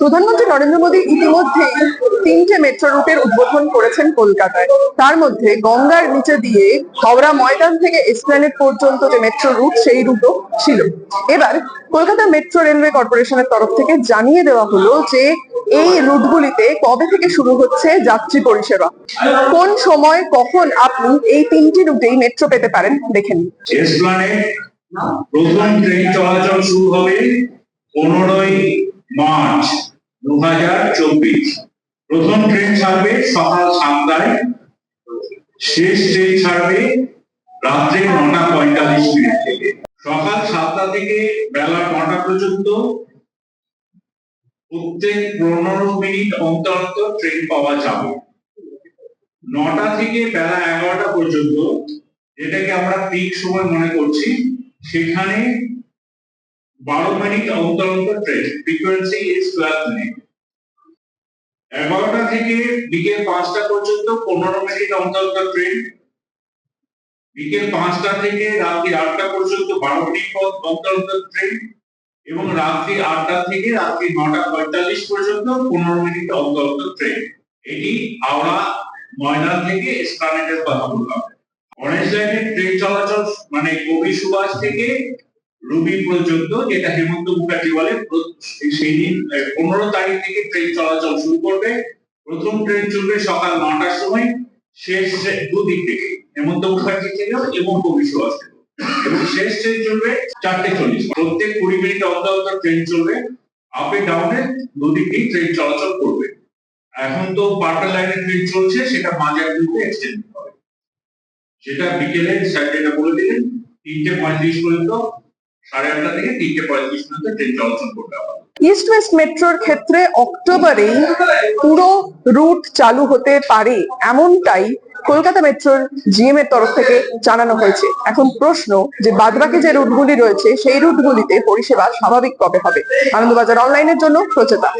প্রধানমন্ত্রী নরেন্দ্র মোদী ইতিমধ্যেই তিনটে মেট্রো রুটের উদ্বোধন করেছেন কলকাতায়। তার মধ্যে গঙ্গার নিচে দিয়ে হাওড়া ময়দান থেকে এসপ্ল্যানেড পর্যন্ত যে মেট্রো রুট সেই রুটও ছিল। এবার কলকাতা মেট্রো রেলওয়ে কর্পোরেশনের তরফ থেকে জানিয়ে দেওয়া হলো যে, এই রুটগুলিতে কবে থেকে শুরু হচ্ছে যাত্রী পরিষেবা? কোন সময়, কখন আপনি এই তিনটি রুটেই মেট্রো পেতে পারেন দেখে নিন। প্রথম ট্রেন চলাচল শুরু হবে পনেরোই মার্চ দু হাজার চব্বিশ। প্রথম ট্রেন ছাড়বে সকাল সাতটায়। শেষ ট্রেন ছাড়বে রাত্রে নটা পঁয়তাল্লিশ মিনিট থেকে। সকাল সাতটা থেকে বেলা নটা পর্যন্ত প্রত্যেক পনেরো মিনিট অন্তর ট্রেন পাওয়া যাবে। নটা থেকে বেলা এগারোটা পর্যন্ত, যেটাকে আমরা পিক সময় মনে করছি, সেখানে বারো মিনিট অন্তর অন্তর train frequency is twelve minute. এগারোটা থেকে বিকেল পাঁচটা পর্যন্ত পনেরো মিনিট অন্তর অন্তর ট্রেন বিকেল পাঁচটা থেকে রাত্রি আটটা পর্যন্ত বারো মিনিট অন্তর অন্তর ট্রেন এবং রাত্রি আটটা থেকে রাত্রি নটা পঁয়তাল্লিশ পর্যন্ত পনেরো মিনিট অন্তর অন্তর ট্রেন এটি হাওড়া ময়দান থেকে এসপ্লানেডের কথা বললাম অরেঞ্জ লাইনের ট্রেন চলাচল মানে কবি সুভাষ থেকে রুবি পর্যন্ত, যেটা হেমন্ত মুখার্জি বলে সেই দিন পনেরো তারিখ থেকে ট্রেন চলাচল শুরু করবে। প্রথম ট্রেন চলবে সকাল নটার সময়, শেষ দুদিক থেকে, হেমন্ত মুখার্জি থেকেও এবং কবি সুভাষ এবং শেষ ট্রেন চলবে চারটে চল্লিশ। প্রত্যেক কুড়ি মিনিট অন্তর অন্তর ট্রেন চলবে। আপে ডাউনে দুদিকেই ট্রেন চলাচল করবে। এখন তো পার্টাল লাইনের ট্রেন চলছে, সেটা মাঝার দিকে এক্সটেন্ড হবে। সেটা বিকেলে স্যার যেটা বলে দিলেন, তিনটে পঁয়ত্রিশ পর্যন্ত ইস্ট ওয়েস্ট মেট্রোর ক্ষেত্রে অক্টোবরেই পুরো রুট চালু হতে পারে এমনটাই কলকাতা মেট্রোর জিএম এর তরফ থেকে জানানো হয়েছে। এখন প্রশ্ন যে বাদবাকি যে রুটগুলি রয়েছে, সেই রুটগুলিতে পরিষেবা স্বাভাবিক কবে হবে। আনন্দবাজার অনলাইনের জন্য প্রচেতা।